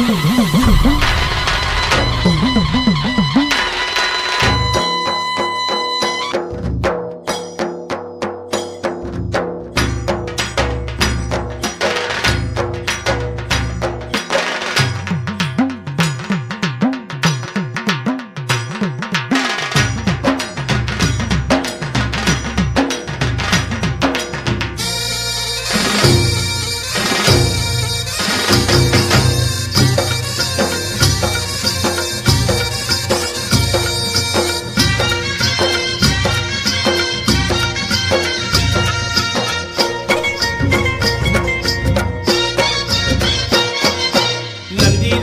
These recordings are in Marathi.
¡Vamos, vamos!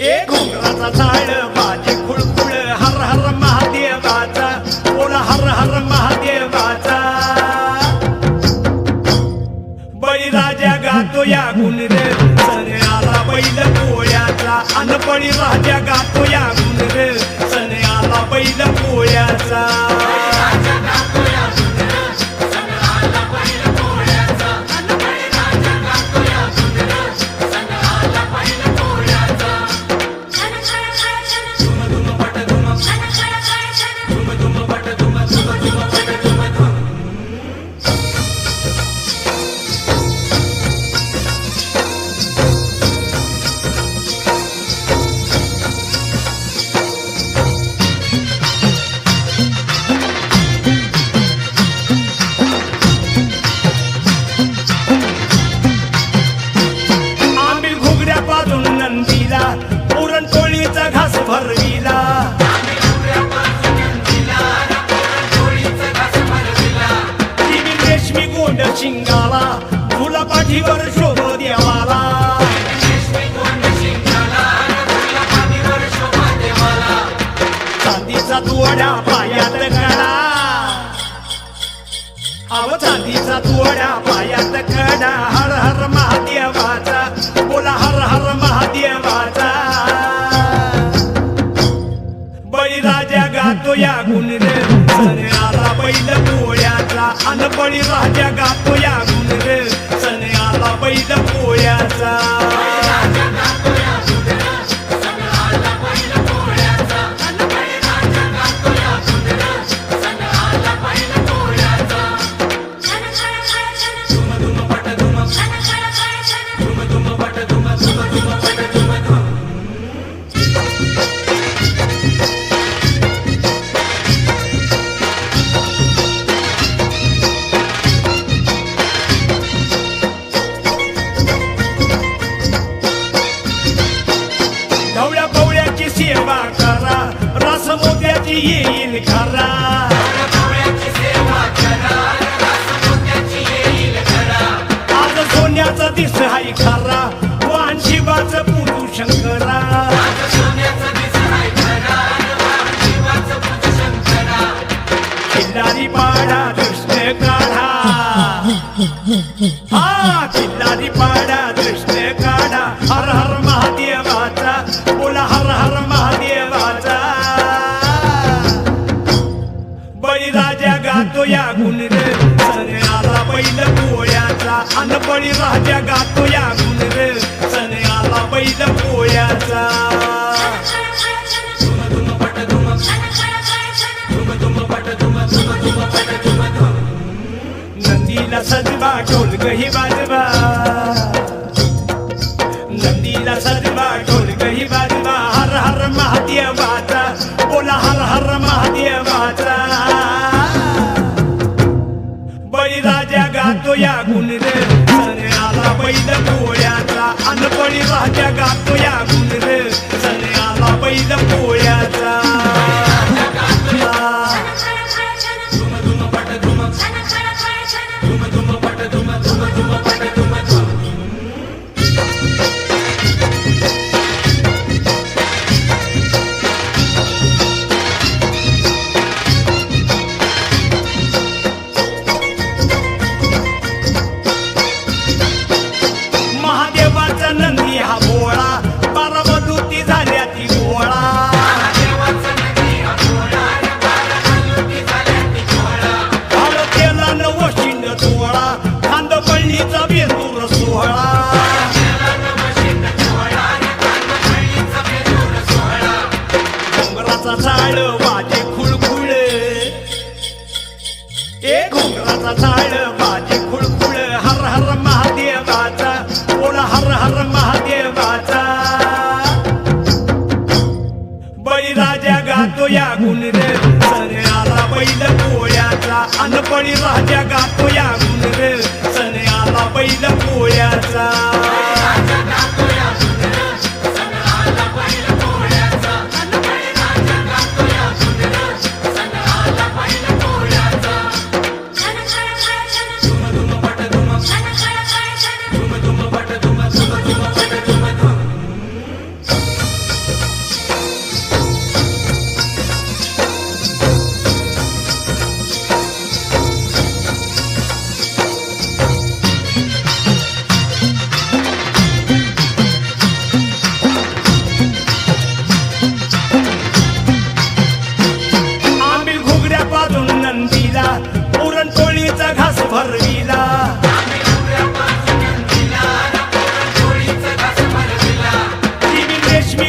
ए घोंगराचा झाड वाजे खुळखुळ हर हर महादेवाचा. कोण हर हर महादेवाचा. बळीराजा गातो या गुण रे सने आला बैल पोळ्याचा अन बळीराजा गातो या गुण रे सने आला बैल पोळ्याचा पुरणपोळीचा घास भरविला. रेशमी गोंड शिंगाला तुला पाठीवर शोभ देवाला. चांदीचा तुवड्या पायात कडा अव चांदीचा तुवड्या पायात कडा हर हर महादेवा अन बळीराजा सेवा करा. रस मोत्याची येईल खरा. नाचा धुम धुम पट धुम धुम धुम पट धुम धुम धुम पट धुम धुम नदीला सजवा ढोलकही वाजवा. नदीला सजवा हर हर महादेवाचा बोला हर हर महादेवाचा बळीराजा गातो या गुण रे आला बैल पोळ्याचा अनपणी राजा गातो झाड वाजे खुळखुळ. ए घोंगराचा झाड माझे खुळखुळ. हर हर महादेवाचा बोला हर हर महादेवाचा. बळीराजा गातो या गुण रे सरे आला बैल पोळ्याचा अन बळीराजा गातो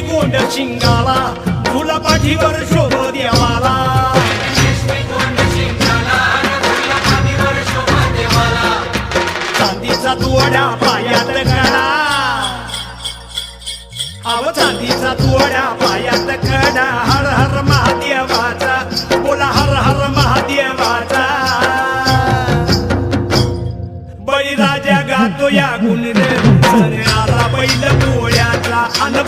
कोंड शिंगाला तुला पाठीवर शोभ देवाला. चांदीचा तुवड्या पायात कडा अव चांदीचा तुवड्या पायात कडा हर हर महादेवाचा बोला हर हर महादेवाचा. बळीराजा गातो या गुण रे सण आला बैल पोळ्या